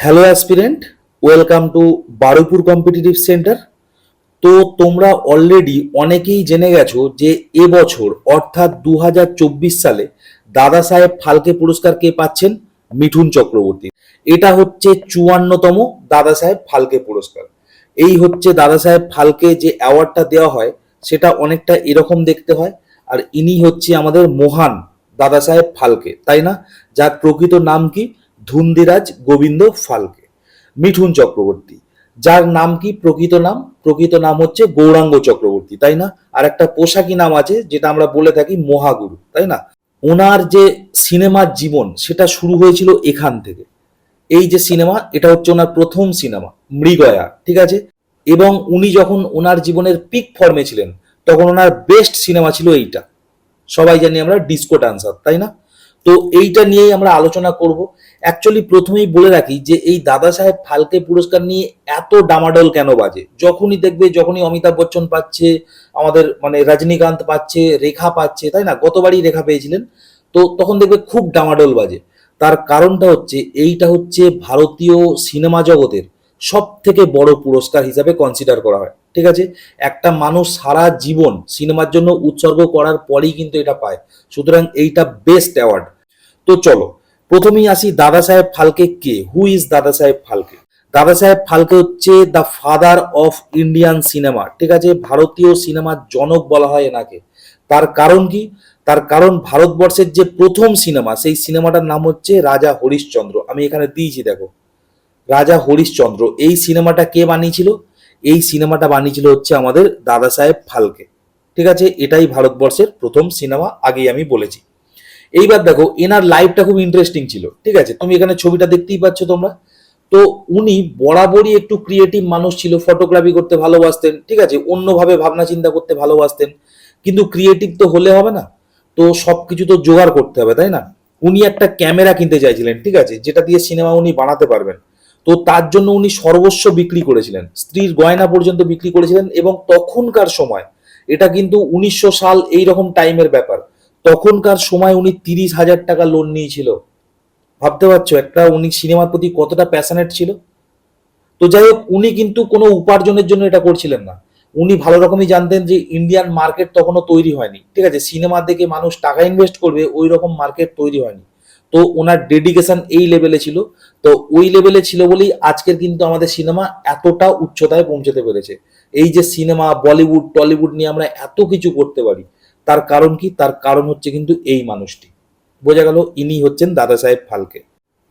Hello aspirant welcome to Baruipur competitive centre তো তোমরা already অনেকেই জেনে গেছো যে এবছর অর্থাৎ দু হাজার চব্বিশ সালে দাদা সাহেব ফালকে পুরস্কার কে পাচ্ছেন? মিঠুন চক্রবর্তী। এটা হচ্ছে চুয়ান্নতম দাদা সাহেব ফালকে পুরস্কার। এই হচ্ছে দাদা সাহেব ফালকে যে অ্যাওয়ার্ডটা দেওয়া হয়, সেটা অনেকটা এরকম দেখতে হয়। আর ইনি হচ্ছে আমাদের মহান দাদা সাহেব ফালকে, তাই না? যার প্রকৃত নাম কি? ধুন্দিরাজ গোবিন্দ ফালকে। মিঠুন চক্রবর্তী, যার নাম কি? প্রকৃত নাম? প্রকৃত নাম হচ্ছে গৌরাঙ্গ চক্রবর্তী, তাই না? আর একটা পোশাকি নাম আছে, যেটা আমরা বলে থাকি মহাগুরু, তাই না? ওনার যে সিনেমার জীবন, সেটা শুরু হয়েছিল এখান থেকে। এই যে সিনেমা, এটা হচ্ছে ওনার প্রথম সিনেমা, মৃগয়া, ঠিক আছে? এবং উনি যখন ওনার জীবনের পিক ফর্মে ছিলেন, তখন ওনার বেস্ট সিনেমা ছিল এইটা। সবাই জানি আমরা ডিসকো ডান্সার তাই না? তো এইটা নিয়েই আমরা আলোচনা করব। অ্যাকচুয়ালি প্রথমেই বলে রাখি যে এই দাদা সাহেব ফালকে পুরস্কার নিয়ে এত ডামাডোল কেন বাজে? যখনই দেখবে, যখনই অমিতাভ বচ্চন পাচ্ছে, আমাদের মানে রজনীকান্ত পাচ্ছে, রেখা পাচ্ছে, তাই না? গতবারই রেখা পেয়েছিলেন, তো তখন দেখবে খুব ডামাডোল বাজে। তার কারণটা হচ্ছে, এইটা হচ্ছে ভারতীয় সিনেমা জগতের সব থেকে বড় পুরস্কার হিসাবে কনসিডার করা হয়। ঠিক আছে? একটা মানুষ সারা জীবন সিনেমার জন্য উৎসর্গ করার পরেই কিন্তু এটা পায়। সুতরাং এইটা বেস্ট অ্যাওয়ার্ড তো চলো প্রথমেই আসি দাদা সাহেব ফালকে কে? হু ইজ দাদা সাহেব ফালকে? দাদা সাহেব ফালকে হচ্ছে the father of Indian cinema ঠিক আছে? ভারতীয় সিনেমার জনক বলা হয় এনাকে। তার কারণ কি? তার কারণ ভারতবর্ষের যে প্রথম সিনেমা সেই সিনেমাটার নাম হচ্ছে রাজা হরিশ্চন্দ্র। আমি এখানে দিয়েছি, দেখো। রাজা হরিশ্চন্দ্র, এই সিনেমাটা কে বানিয়েছিল? এই সিনেমাটা বানিয়েছিল হচ্ছে আমাদের দাদা সাহেব ফালকে। ঠিক আছে? এটাই ভারতবর্ষের প্রথম সিনেমা আগেই আমি বলেছি। এইবার দেখো, এনার লাইফটা খুব ইন্টারেস্টিং ছিল, ঠিক আছে? তুমি এখানে ছবিটা দেখতেই পাচ্ছ তোমরা। তো উনি বরাবরই একটু ক্রিয়েটিভ মানুষ ছিল ফটোগ্রাফি করতে ভালোবাসতেন, ঠিক আছে? অন্যভাবে ভাবনা চিন্তা করতে ভালোবাসতেন। কিন্তু ক্রিয়েটিভ তো হলে হবে না। তো সব কিছু তো জোগাড় করতে হবে, তাই না? উনি একটা ক্যামেরা কিনতে চাইছিলেন, ঠিক আছে? যেটা দিয়ে সিনেমা উনি বানাতে পারবেন। তো তার জন্য উনি সর্বস্ব বিক্রি করেছিলেন। স্ত্রীর গয়না পর্যন্ত বিক্রি করেছিলেন এবং তখনকার সময়, এটা কিন্তু উনিশশো সাল এই রকম টাইমের ব্যাপার। তখনকার সময় উনি তিরিশ হাজার টাকা লোন নিয়েছিল। ভাবতে পারছ, একটা উনি সিনেমার প্রতি কতটা প্যাশনেট ছিল? তো যাই হোক, উনি কিন্তু কোনো উপার্জনের জন্য এটা করছিলেন না। উনি ভালো রকমই জানতেন যে ইন্ডিয়ান মার্কেট তখনও তৈরি হয়নি। ঠিক আছে সিনেমা দেখে মানুষ টাকা ইনভেস্ট করবে, ওই রকম মার্কেট তৈরি হয়নি। তো ওনার ডেডিকেশন এই লেভেলে ছিল। তো ওই লেভেলে ছিল বলেই আজকের কিন্তু আমাদের সিনেমা এতটা উচ্চতায় পৌঁছতে পেরেছে। এই যে সিনেমা বলিউড টলিউড নিয়ে আমরা এত কিছু করতে পারি। তার কারণ কি? তার কারণ হচ্ছে কিন্তু এই মানুষটি। বোঝা গেল ইনি হচ্ছেন দাদা সাহেব ফালকে।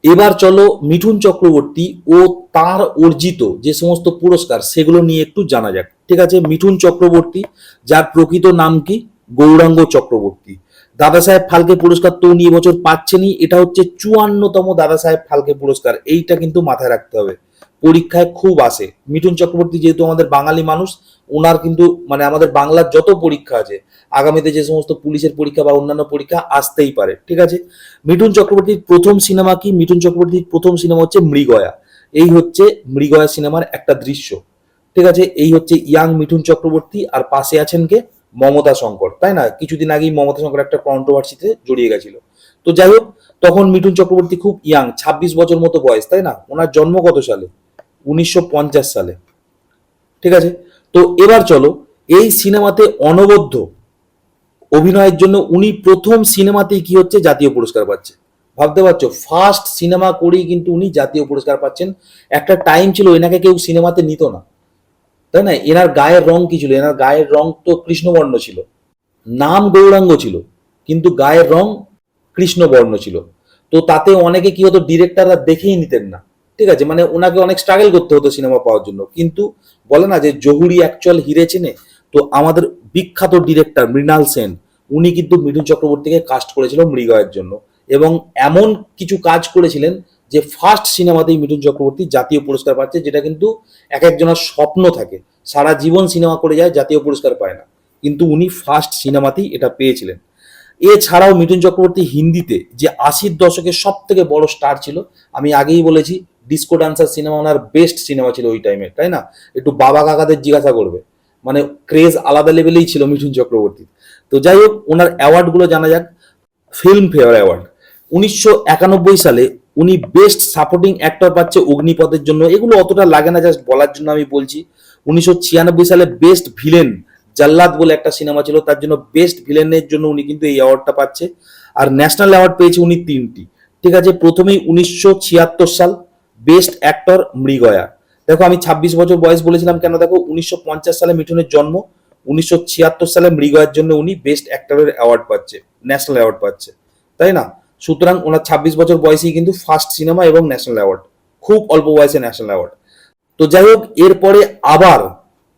এবার চলো মিঠুন চক্রবর্তী ও তার অর্জিত যে সমস্ত পুরস্কার, সেগুলো নিয়ে একটু জানা যাক। ঠিক আছে? মিঠুন চক্রবর্তী, যার প্রকৃত নাম কি? গৌরাঙ্গ চক্রবর্তী। দাদা সাহেব ফালকে পুরস্কার তো উনি এবছর পাচ্ছেনই। এটা হচ্ছে চুয়ান্নতম দাদা সাহেব ফালকে পুরস্কার। এইটা কিন্তু মাথায় রাখতে হবে। পরীক্ষায় খুব আসে। মিঠুন চক্রবর্তী যেহেতু আমাদের বাঙালি মানুষ ওনার কিন্তু মানে আমাদের বাংলার যত পরীক্ষা আছে, আগামীতে যে সমস্ত পুলিশের পরীক্ষা বা অন্যান্য পরীক্ষা আসতেই পারে, ঠিক আছে? মিঠুন চক্রবর্তীর প্রথম সিনেমা কি? মিঠুন চক্রবর্তীর প্রথম সিনেমা হচ্ছে মৃগয়া। এই হচ্ছে মৃগয়া সিনেমার একটা দৃশ্য, ঠিক আছে? এই হচ্ছে ইয়াং মিঠুন চক্রবর্তী আর পাশে আছেন কে? মমতা শঙ্কর, তাই না? কিছুদিন আগেই মমতা শঙ্কর একটা কন্ট্রোভার্সিতে জড়িয়ে গেছিল। তো যাই হোক, তখন মিঠুন চক্রবর্তী খুব ইয়াং ছাব্বিশ বছর মতো বয়স, তাই না? ওনার জন্ম কত সালে? উনিশশো পঞ্চাশ সালে। ঠিক আছে? তো এবার চলো, এই সিনেমাতে অনবদ্য অভিনয়ের জন্য উনি প্রথম সিনেমাতেই কি হচ্ছে? জাতীয় পুরস্কার পাচ্ছে। ভাবতে পারছ? ফার্স্ট সিনেমা করেই কিন্তু উনি জাতীয় পুরস্কার পাচ্ছেন। একটা টাইম ছিল, এনাকে কেউ সিনেমাতে নিত না। তাই না? এনার গায়ের রং কি ছিল? এনার গায়ের রং তো কৃষ্ণবর্ণ ছিল। নাম গৌরাঙ্গ ছিল। কিন্তু গায়ের রং কৃষ্ণবর্ণ ছিল। তো তাতে অনেকে কি হতো ডিরেক্টররা দেখেই নিতেন না। ঠিক আছে? মানে ওনাকে অনেক স্ট্রাগল করতে হতো সিনেমা পাওয়ার জন্য। কিন্তু বলে না যে জহুরি অ্যাকচুয়াল হিরে চেনে তো আমাদের বিখ্যাত ডিরেক্টর মৃণাল সেন, উনি কিন্তু মিঠুন চক্রবর্তীকে কাস্ট করেছিল মৃগয়ের জন্য। এবং এমন কিছু কাজ করেছিলেন যে ফার্স্ট সিনেমাতেই মিঠুন চক্রবর্তী জাতীয় পুরস্কার পাচ্ছে, যেটা কিন্তু এক একজনের স্বপ্ন থাকে। সারা জীবন সিনেমা করে যায়, জাতীয় পুরস্কার পায় না। কিন্তু উনি ফার্স্ট সিনেমাতেই এটা পেয়েছিলেন। এছাড়াও মিঠুন চক্রবর্তী হিন্দিতে যে আশির দশকের সব থেকে বড় স্টার ছিল, আমি আগেই বলেছি ডিসকো ডান্সার সিনেমা ওনার বেস্ট সিনেমা ছিল ওই টাইমে তাই না? একটু বাবা কাকাদের জিজ্ঞাসা করবে। মানে ক্রেজ আলাদা লেভেলেই ছিল মিঠুন চক্রবর্তী। তো যাই হোক, ওনার অ্যাওয়ার্ডগুলো জানা যাক। ফিল্ম ফেয়ার অ্যাওয়ার্ড উনিশশো একানব্বই সালে উনি বেস্ট সাপোর্টিং অ্যাক্টর পাচ্ছে অগ্নিপথের জন্য। এগুলো অতটা লাগে না জাস্ট বলার জন্য আমি বলছি। উনিশশো ছিয়ানব্বই সালে বেস্ট ভিলেন জাল্লাদ বলে একটা সিনেমা ছিল, তার জন্য বেস্ট ভিলেনের জন্য উনি কিন্তু এই অ্যাওয়ার্ডটা পাচ্ছে। আর ন্যাশনাল অ্যাওয়ার্ড পেয়েছে উনি তিনটি। ঠিক আছে, প্রথমেই উনিশশো ছিয়াত্তর সাল বেস্ট অ্যাক্টর মৃগয়া। দেখো, আমি ছাব্বিশ বছর বয়স বলেছিলাম কেন? দেখো, উনিশশো পঞ্চাশ সালে মিঠুনের জন্ম, উনিশশো ছিয়াত্তর সালে মৃগয়ার জন্য উনি বেস্ট অ্যাক্টরের অ্যাওয়ার্ড পাচ্ছে ন্যাশনাল অ্যাওয়ার্ড পাচ্ছে। তাই না? সুতরাং ওনার ছাব্বিশ বছর বয়সেই কিন্তু ফার্স্ট সিনেমা এবং ন্যাশনাল অ্যাওয়ার্ড খুব অল্প বয়সে ন্যাশনাল অ্যাওয়ার্ড তো যাই হোক, এরপরে আবার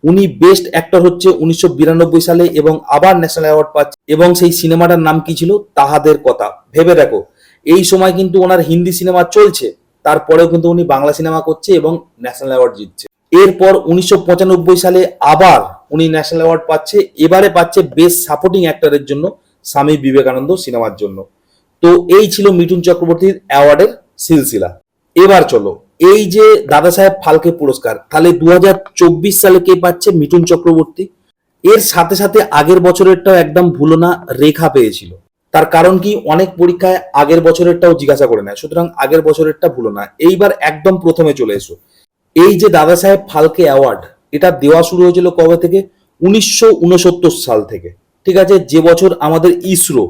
উনি বেস্ট অ্যাক্টর হচ্ছে উনিশশো বিরানব্বই সালে এবং আবার ন্যাশনাল অ্যাওয়ার্ড পাচ্ছে। এবং সেই সিনেমাটার নাম কি ছিল? তাহাদের কথা। ভেবে দেখো, এই সময় কিন্তু ওনার হিন্দি সিনেমা চলছে, তারপরেও কিন্তু উনি বাংলা সিনেমা করছে এবং ন্যাশনাল অ্যাওয়ার্ড জিতছে। এরপর উনিশশো পঁচানব্বই সালে আবার উনি ন্যাশনাল অ্যাওয়ার্ড পাচ্ছে, এবারে পাচ্ছে বেস্ট সাপোর্টিং অ্যাক্টরের জন্য স্বামী বিবেকানন্দ সিনেমার জন্য। তো এই ছিল মিঠুন চক্রবর্তীর অ্যাওয়ার্ডের সিলসিলা। এবার চলো এই যে দাদা সাহেব ফালকে পুরস্কার, তাহলে দুহাজার চব্বিশ সালে কে পাচ্ছে মিঠুন চক্রবর্তী? এর সাথে সাথে আগের বছরেরটাও একদম ভুলো না রেখা পেয়েছিল। তার কারণ কি? অনেক পরীক্ষায় আগের বছরেরটাও জিজ্ঞাসা করে নেয়। সুতরাং আগের বছরেরটা ভুলো না এইবার একদম প্রথমে চলে এসো। এই যে দাদা সাহেব ফালকে অ্যাওয়ার্ড এটা দেওয়া শুরু হয়েছিল কবে থেকে? উনিশশো উনসত্তর সাল থেকে। ঠিক আছে? যে বছর আমাদের ইসরো,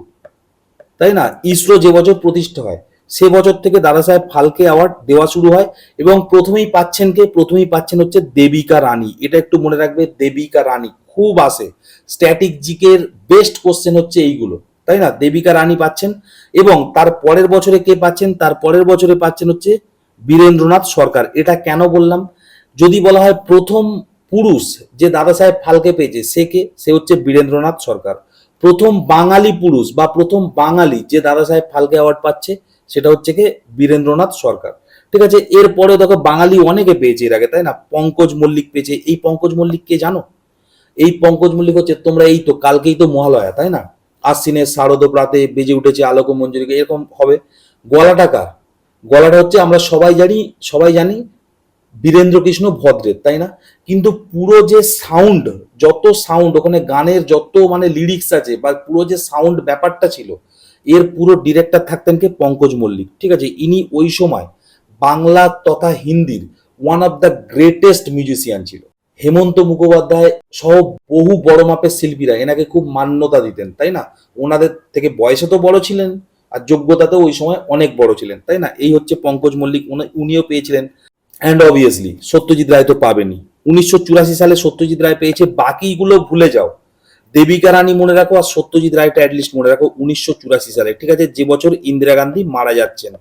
তাই না? ইসরো যে বছর প্রতিষ্ঠা হয় সে বছর থেকে দাদা সাহেব ফালকে অ্যাওয়ার্ড দেওয়া শুরু হয় এবং প্রথমেই পাচ্ছেন কে? প্রথমেই পাচ্ছেন হচ্ছে দেবিকা রানী। এটা একটু মনে রাখবে, দেবিকা রানী। খুব আসে। স্ট্যাটিক জিকের বেস্ট কোশ্চেন হচ্ছে এইগুলো, তাই না? দেবিকা রানী পাচ্ছেন এবং তার পরের বছরে কে পাচ্ছেন? তার পরের বছরে পাচ্ছেন হচ্ছে বীরেন্দ্রনাথ সরকার। এটা কেন বললাম? যদি বলা হয় প্রথম পুরুষ যে দাদা সাহেব ফালকে পেয়েছে, সে কে? সে হচ্ছে বীরেন্দ্রনাথ সরকার। প্রথম বাঙালি পুরুষ বা প্রথম বাঙালি যে দাদা সাহেব ফালকে অ্যাওয়ার্ড পাচ্ছে সেটা হচ্ছে কি বীরেন্দ্রনাথ সরকার। ঠিক আছে এরপরে দেখো বাঙালি অনেকে পেয়েছে এর আগে, তাই না? পঙ্কজ মল্লিক পেয়েছে। এই পঙ্কজ মল্লিক কে জানো? এই পঙ্কজ মল্লিক হচ্ছে তোমরা এই তো কালকেই তো মহালয়া, তাই না? আশ্বিনের শারদ প্রাতে বেজে উঠেছে আলোক মঞ্জুরিকে এরকম হবে। গলাটা কার? গলাটা হচ্ছে আমরা সবাই জানি সবাই জানি বীরেন্দ্র কৃষ্ণ ভদ্রের, তাই না? কিন্তু পুরো যে সাউন্ড যত সাউন্ড ওখানে গানের যত মানে লিরিক্স আছে বা পুরো যে সাউন্ড ব্যাপারটা ছিল এর পুরো ডিরেক্টর থাকতেন কে পঙ্কজ মল্লিক। ঠিক আছে, ইনি ওই সময় বাংলা তথা হিন্দির one of the greatest musician ছিল। হেমন্ত মুখোপাধ্যায় সহ বহু বড় মাপের শিল্পীরা, এনাকে খুব মান্যতা দিতেন, তাই না? ওনাদের থেকে বয়সে তো বড় ছিলেন, আর যোগ্যতাতেও ওই সময় অনেক বড় ছিলেন, তাই না? এই হচ্ছে পঙ্কজ মল্লিক, উনি- উনিও পেয়েছিলেন। অ্যান্ড অবভিয়াসলি সত্যজিৎ রায় তো পাবেনি উনিশশো চুরাশি সালে সত্যজিৎ রায় পেয়েছে, বাকিগুলো ভুলে যাও। দেবিকা রানী মনে রাখো আর সত্যজিৎ রায়টা অ্যাটলিস্ট মনে রাখো উনিশশো চুরাশি সালে। ঠিক আছে, যে বছর ইন্দিরা গান্ধী মারা যাচ্ছেন।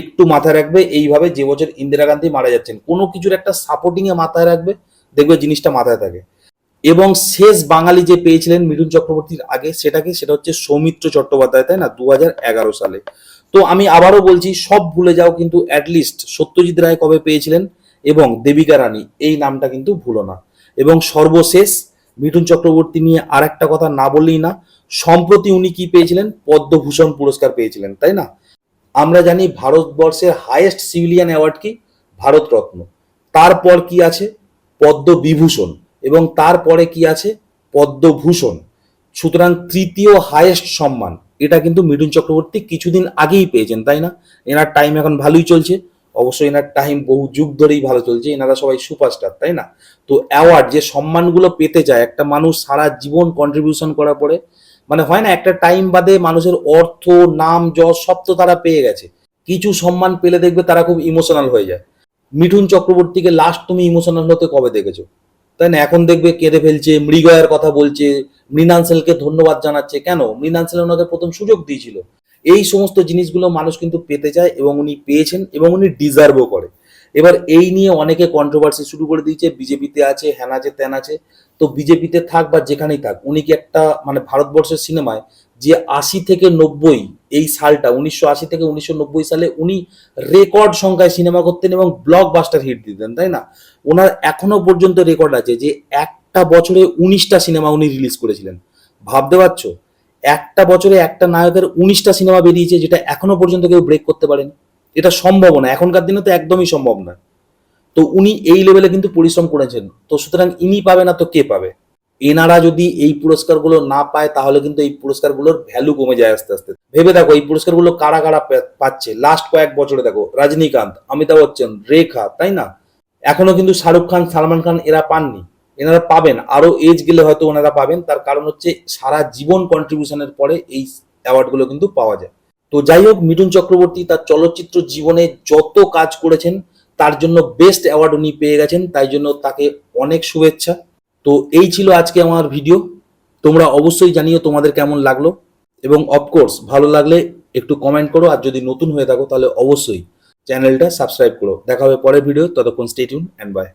একটু মাথায় রাখবে, এইভাবে যে বছর ইন্দিরা গান্ধী মারা যাচ্ছেন। কোনো কিছুর একটা সাপোর্টিং এ মাথায় রাখবে, দেখবে জিনিসটা মাথায় থাকে। এবং শেষ বাঙালি যে পেয়েছিলেন মিঠুন চক্রবর্তীর আগে, সেটাকে, সেটা হচ্ছে সৌমিত্র চট্টোপাধ্যায়, তাই না? দু হাজার এগারো সালে। তো আমি আবারও বলছি, সব ভুলে যাও কিন্তু অ্যাটলিস্ট সত্যজিৎ রায় কবে পেয়েছিলেন এবং দেবিকা রানী, এই নামটা কিন্তু ভুলো না। এবং সর্বশেষ মিঠুন চক্রবর্তী নিয়ে আর একটা কথা না বললেই না, সম্প্রতি উনি কি পেয়েছিলেন? পদ্মভূষণ পুরস্কার পেয়েছিলেন, তাই না? আমরা জানি ভারতবর্ষের হাইয়েস্ট সিভিলিয়ান অ্যাওয়ার্ড কি? ভারতরত্ন। তারপর কি আছে? পদ্মবিভূষণ। এবং তারপরে কি আছে? পদ্মভূষণ। সুতরাং তৃতীয় হাইয়েস্ট সম্মান। এটা কিন্তু মিঠুন চক্রবর্তী কিছুদিন আগেই পেয়েছেন, তাই না? এনার টাইম এখন ভালোই চলছে। অবশ্যই এনার টাইম বহু যুগ ধরেই ভালো চলছে, এনারা সবাই সুপারস্টার তাই না? তো অ্যাওয়ার্ড যে সম্মানগুলো পেতে যায় একটা মানুষ সারা জীবন কন্ট্রিবিউশন করার পরে মানে হয় না, একটা টাইম বাদে মানুষের অর্থ, নাম, যশ সব তো তারা পেয়ে গেছে। কিছু সম্মান পেলে দেখবে তারা খুব ইমোশনাল হয়ে যায়। মিঠুন চক্রবর্তীকে লাস্ট তুমি ইমোশনাল হতে কবে দেখেছ? তাই না? এখন দেখবে কেঁদে ফেলছে, মৃগয়ের কথা বলছে মৃণাঞ্চলকে ধন্যবাদ জানাচ্ছে। কেন? মৃণাঞ্চল ওনাকে প্রথম সুযোগ দিয়েছিল। এই সমস্ত জিনিসগুলো মানুষ কিন্তু পেতে চায় এবং উনি পেয়েছেন এবং উনি ডিজার্ভও করে। এবার এই নিয়ে অনেকে কন্ট্রোভার্সি শুরু করে দিয়েছে। বিজেপিতে আছে হ্যান আছে ত্যান আছে। তো বিজেপিতে থাক বা যেখানেই থাক, উনি কি একটা মানে ভারতবর্ষের সিনেমায় যে আশি থেকে নব্বই এই সালটা, উনিশশো আশি থেকে উনিশশো নব্বই সালে উনি রেকর্ড সংখ্যায় সিনেমা করতেন এবং ব্লকবাস্টার হিট দিতেন, তাই না? ওনার এখনও পর্যন্ত রেকর্ড আছে যে একটা বছরে উনিশটা সিনেমা উনি রিলিজ করেছিলেন। ভাবতে পারছ? একটা বছরে একটা নায়কের উনিশটা সিনেমা বেরিয়েছে যেটা এখনও পর্যন্ত কেউ ব্রেক করতে পারেনি। এটা সম্ভব না এখনকার দিনে তো একদমই সম্ভব না তো উনি এই লেভেলে কিন্তু পরিশ্রম করেছেন। তো সুতরাং ইনি পাবে না, তো কে পাবে? এনারা যদি এই পুরস্কারগুলো না পায়, তাহলে কিন্তু এই পুরস্কারগুলোর ভ্যালু কমে যায় আস্তে আস্তে। ভেবে দেখো, এই পুরস্কারগুলো কারা কারা পাচ্ছে? লাস্ট কয়েক বছরে দেখো, রজনীকান্ত, অমিতাভ বচ্চন, রেখা, তাই না? এখনও কিন্তু শাহরুখ খান, সালমান খান এরা পাননি। এনারা পাবেন। আরও এজ গেলে হয়তো ওনারা পাবেন। তার কারণ হচ্ছে সারা জীবন কন্ট্রিবিউশনের পরে এই অ্যাওয়ার্ডগুলো কিন্তু পাওয়া যায়। তো যাই হোক, মিঠুন চক্রবর্তী তার চলচ্চিত্র জীবনে যত কাজ করেছেন, তার জন্য বেস্ট অ্যাওয়ার্ড উনি পেয়ে গেছেন। তাই জন্য তাকে অনেক শুভেচ্ছা। তো এই ছিল আজকে আমার ভিডিও। তোমরা অবশ্যই জানিও তোমাদের কেমন লাগল। এবং অফকোর্স ভালো লাগলে একটু কমেন্ট করো, আর যদি নতুন হয়ে থাকো, তাহলে অবশ্যই চ্যানেলটা সাবস্ক্রাইব করো। দেখা হবে পরের ভিডিও ততক্ষণ স্টেটিউন অ্যান্ড বাই